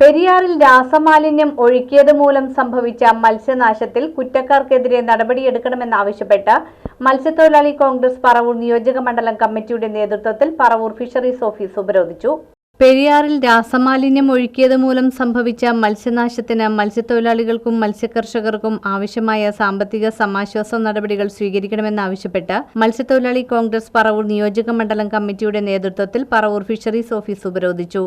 പെരിയാറിൽ രാസമാലിന്യം ഒഴുക്കിയത് മൂലം സംഭവിച്ച മത്സ്യനാശത്തിൽ കുറ്റക്കാർക്കെതിരെ നടപടിയെടുക്കണമെന്നാവശ്യപ്പെട്ട് മത്സ്യത്തൊഴിലാളി കോൺഗ്രസ് പറവൂർ നിയോജക മണ്ഡലം കമ്മിറ്റിയുടെ നേതൃത്വത്തിൽ പറവൂർ ഫിഷറീസ് ഓഫീസ് ഉപരോധിച്ചു. പെരിയാറിൽ രാസമാലിന്യം ഒഴുക്കിയത് മൂലം സംഭവിച്ച മത്സ്യനാശത്തിന് മത്സ്യത്തൊഴിലാളികൾക്കും മത്സ്യകർഷകർക്കും ആവശ്യമായ സാമ്പത്തിക സമാശ്വാസ നടപടികൾ സ്വീകരിക്കണമെന്നാവശ്യപ്പെട്ട് മത്സ്യത്തൊഴിലാളി കോൺഗ്രസ് പറവൂർ നിയോജക മണ്ഡലം കമ്മിറ്റിയുടെ നേതൃത്വത്തിൽ പറവൂർ ഫിഷറീസ് ഓഫീസ് ഉപരോധിച്ചു.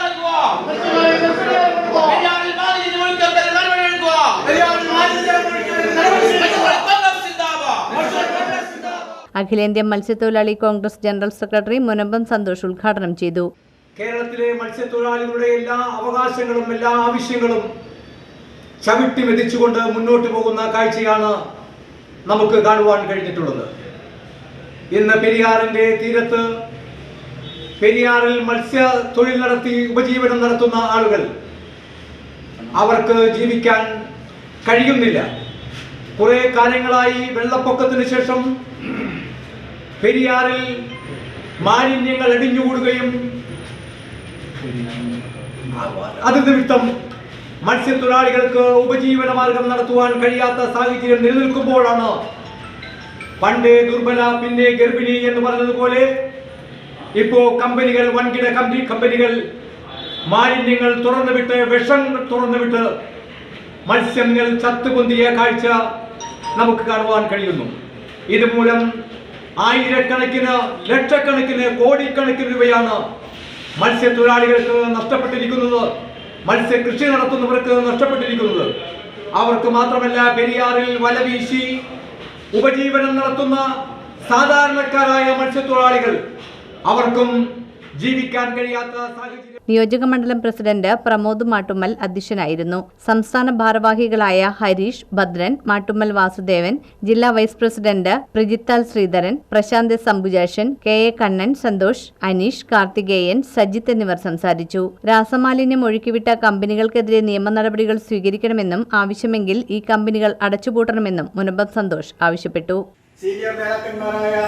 നൽകുക പെരിയാറിൽ മാലിന്യം നടപടിയെടുക്കുക കോൺഗ്രസ് അഖിലേന്ത്യാ മത്സ്യത്തൊഴിലാളി കോൺഗ്രസ് ജനറൽ സെക്രട്ടറി മുനമ്പം സന്തോഷ് ഉദ്ഘാടനം ചെയ്തു. കേരളത്തിലെ മത്സ്യത്തൊഴിലാളികളുടെ എല്ലാ അവകാശങ്ങളും എല്ലാ ആവശ്യങ്ങളും ചവിട്ടി മെതിച്ചുകൊണ്ട് മുന്നോട്ട് പോകുന്ന കാഴ്ചയാണ് നമുക്ക് കാണുവാൻ കഴിഞ്ഞിട്ടുള്ളത്. ഇന്ന് പെരിയാറിന്റെ തീരത്ത് പെരിയാറിൽ മത്സ്യ തൊഴിൽ നടത്തി ഉപജീവനം നടത്തുന്ന ആളുകൾ അവർക്ക് ജീവിക്കാൻ കഴിയുന്നില്ല. കുറെ കാലങ്ങളായി വെള്ളപ്പൊക്കത്തിന് ശേഷം പെരിയാറിൽ മാലിന്യങ്ങൾ അടിഞ്ഞുകൂടുകയും അത് നിമിത്തം മത്സ്യത്തൊഴിലാളികൾക്ക് ഉപജീവന മാർഗം നടത്തുവാൻ കഴിയാത്ത സാഹചര്യം നിലനിൽക്കുമ്പോഴാണ് പണ്ട് ദുർബല പിന്നെ ഗർഭിണി എന്ന് പറഞ്ഞതുപോലെ ഇപ്പോ കമ്പനികൾ വൻകിട കമ്പനി കമ്പനികൾ മാലിന്യങ്ങൾ തുറന്നുവിട്ട് വിഷം തുറന്നുവിട്ട് മത്സ്യങ്ങൾ ചത്തുപൊന്തിയ കാഴ്ച നമുക്ക് കാണുവാൻ കഴിയുന്നു. ഇതുമൂലം ആയിരക്കണക്കിന് ലക്ഷക്കണക്കിന് കോടിക്കണക്കിന് രൂപയാണ് മത്സ്യത്തൊഴിലാളികൾക്ക് നഷ്ടപ്പെട്ടിരിക്കുന്നത്. മത്സ്യകൃഷി നടത്തുന്നവർക്ക് നഷ്ടപ്പെട്ടിരിക്കുന്നത്. അവർക്ക് മാത്രമല്ല പെരിയാറിൽ വല വീശി ഉപജീവനം നടത്തുന്ന സാധാരണക്കാരായ മത്സ്യത്തൊഴിലാളികൾ അവർക്കും ജീവിക്കാൻ കഴിയാത്ത സാഹചര്യം. നിയോജക മണ്ഡലം പ്രസിഡന്റ് പ്രമോദ് മാട്ടുമ്മൽ അധ്യക്ഷനായിരുന്നു. സംസ്ഥാന ഭാരവാഹികളായ ഹരീഷ് ഭദ്രൻ മാട്ടുമ്മൽ വാസുദേവൻ ജില്ലാ വൈസ് പ്രസിഡന്റ് പ്രജിത്താൽ ശ്രീധരൻ പ്രശാന്ത് സമ്പുജാഷൻ കെ എ കണ്ണൻ സന്തോഷ് അനീഷ് കാർത്തികേയൻ സജിത്ത് എന്നിവർ സംസാരിച്ചു. രാസമാലിന്യം ഒഴുക്കിവിട്ട കമ്പനികൾക്കെതിരെ നിയമ നടപടികൾ സ്വീകരിക്കണമെന്നും ആവശ്യമെങ്കിൽ ഈ കമ്പനികൾ അടച്ചുപൂട്ടണമെന്നും മുനമ്പം സന്തോഷ് ആവശ്യപ്പെട്ടു. സീനിയർ നേതാക്കന്മാരായ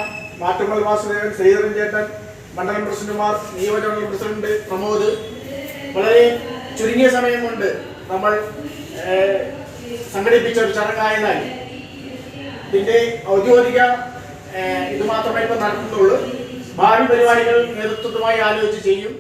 മാട്ടുമ്മൽ വാസുദേവൻ ശ്രീധരൻ ചേട്ടൻ മണ്ഡലം പ്രസിഡന്റുമാർ നിയോജക പ്രസിഡന്റ് പ്രമോദ്. വളരെ ചുരുങ്ങിയ സമയം കൊണ്ട് നമ്മൾ സംഘടിപ്പിച്ച ഒരു ചടങ്ങായതിനാൽ ഇതിന്റെ ഔദ്യോഗിക ഇത് മാത്രമേ ഇപ്പം നടത്തുന്നുള്ളൂ ഭാവി പരിപാടികൾ നേതൃത്വവുമായി ആലോചിച്ച് ചെയ്യും.